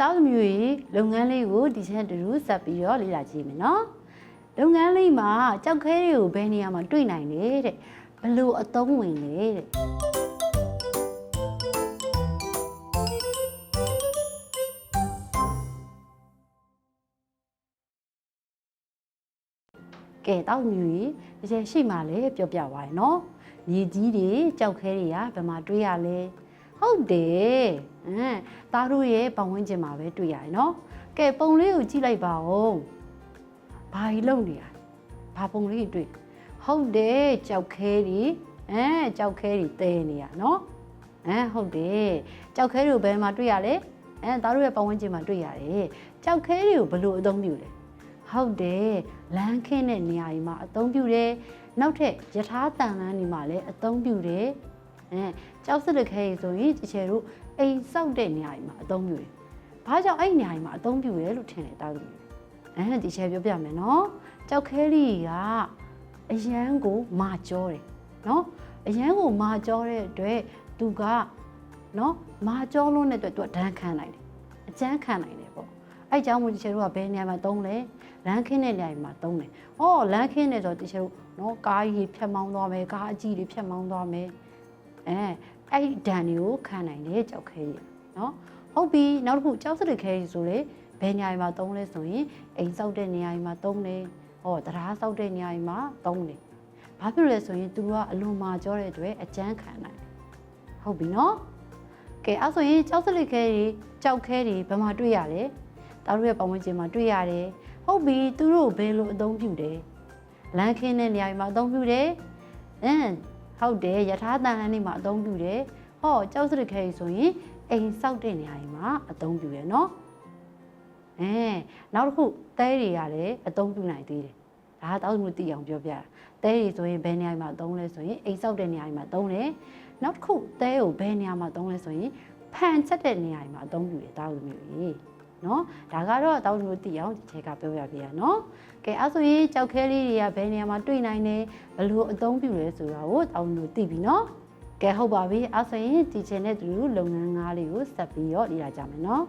တောက်သမီးတွေလုပ်ငန်းလေးကိုဒီချက်တူတူဆက်ပြီးတော့လေ့လာကြည့်မယ်နော်လုပ်ငန်းလေးမှာကြောက်ခဲတွေကိုဘယ်နေရာမှာတွေ့နိုင်လဲတဲ့ဘယ်လို့အသုံးဝင်လဲတဲ့ကဲတောက်သမီးတွေဒီချက်ရှိမှလည်းပြောပြပါရနော်မြေကြီးတွေကြောက်ခဲတွေကဘယ်မှာတွေ့ရလဲ ဟုတ်တယ်အမ်သားတို့ရဲ့ပတ်ဝန်းကျင်မှာပဲတွေ့ရတယ်နော်ကဲပုံလေးကိုကြည့်လိုက်ပါဦးဘာကြီးလုံနေရဘာပုံလေးတွေ့ဟုတ်တယ်ကြောက်ခဲတွေအဲကြောက်ခဲတွေတဲနေရနော်အဲဟုတ်တယ်ကြောက်ခဲတွေကိုဘယ်မှာတွေ့ရလဲအဲသားတို့ရဲ့ပတ်ဝန်းကျင်မှာတွေ့ရတယ်ကြောက်ခဲတွေကိုဘယ်လိုအသုံးပြုလဲဟုတ်တယ်လမ်းခင်းတဲ့နေရာကြီးမှာအသုံးပြုတယ်နောက်ထပ်ယထာတန်လန်းတွေမှာလည်းအသုံးပြုတယ်အဲ ကြောက်စရခဲကြီးဆိုရင်တချေတို့အိမ်ဆောက်တဲ့နေရာကြီးမှာအသုံးပြုတယ်ဘာကြောင့်အဲ့ဒီနေရာကြီးမှာအသုံးပြုတယ်လို့ထင်တယ်တားသူအဲဒီချေပြောပြမယ်နော်ကြောက်ခဲလေးကအရန်ကိုမာကြောတယ်နော်အရန်ကိုမာကြောတဲ့အတွက်သူကနော်မာကြောလုံးတဲ့အတွက်သူကဒဏ်ခံနိုင်တယ်အကျန်းခံနိုင်တယ်ပေါ့အဲ့အကြောင့်မို့ဒီချေတို့ကဘယ်နေရာမှာသုံးလဲလမ်းခင်းတဲ့နေရာတွေမှာတုံးတယ်။အော်လမ်းခင်းတယ်ဆိုတော့တချို့နော်ကားကြီးဖြတ်မောင်းသွားမယ်ကားအကြီးတွေဖြတ်မောင်းသွားမယ်။ အဲအဲ့ဒီဒဏ်တွေကိုခံနိုင်တယ်ကြောက်ခဲကြီးနော်။ဟုတ်ပြီနောက်တစ်ခုကြောက်စရခဲကြီးဆိုလေဘယ်နေရာတွေမှာတုံးလဲဆိုရင်အိမ်ဆောက်တဲ့နေရာတွေမှာတုံးတယ်။ဟောတရားဆောက်တဲ့နေရာတွေမှာတုံးတယ်။ဘာဖြစ်လို့လဲဆိုရင်သူကအလွန်မာကြောတဲ့အတွက်အကျန်းခံနိုင်တယ်။ဟုတ်ပြီနော်။ကဲအဲ့ဆိုရင်ကြောက်စရခဲကြီးကြောက်ခဲကြီးဘယ်မှာတွေ့ရလဲ။တာတို့ရဲ့ပတ်ဝန်းကျင်မှာတွေ့ရတယ်။ဟုတ်ပြီသူတို့ဘယ်လိုအသုံးပြုတယ်လမ်းခင်းတဲ့နေရာတွေမှာအသုံးပြုတယ်အင်း ဟုတ်တယ်ယထာတန်လန်းတွေမှာအသုံးပြုတယ်ဟောကြောက်စရခဲကြီးဆိုရင်အိမ်ဆောက်တဲ့နေရာတွေမှာအသုံးပြုတယ်နော်အဲနောက်တစ်ခုတဲတွေကလည်းအသုံးပြုနိုင်သေးတယ်ဒါကတောက်မှုသိအောင်ပြောပြတာတဲတွေဆိုရင်ဘယ်နေရာမှာအသုံးလဲဆိုရင်အိမ်ဆောက်တဲ့နေရာတွေမှာအသုံးတယ်နောက်တစ်ခုတဲကိုဘယ်နေရာမှာအသုံးလဲဆိုရင်ဖန်ချက်တဲ့နေရာတွေမှာအသုံးပြုတယ်တောက်မှုကြီး နော်ဒါကတော့တောင်းလို့တည်အောင်ဒီချက်ကပြောပြပြရနော်ကဲအဲ့ဆိုရင်ကြောက်ခဲလေးတွေကဘယ်နေရာမှာတွေ့နိုင်လဲဘယ်လိုအသုံးပြုလဲဆိုတာကိုတောင်းလို့သိပြီနော်ကဲဟုတ်ပါပြီအဲ့ဆိုရင်ဒီချက်နဲ့တူလုပ်ငန်းငါးလေးကိုဆက်ပြီးတော့လေ့လာကြမယ်နော်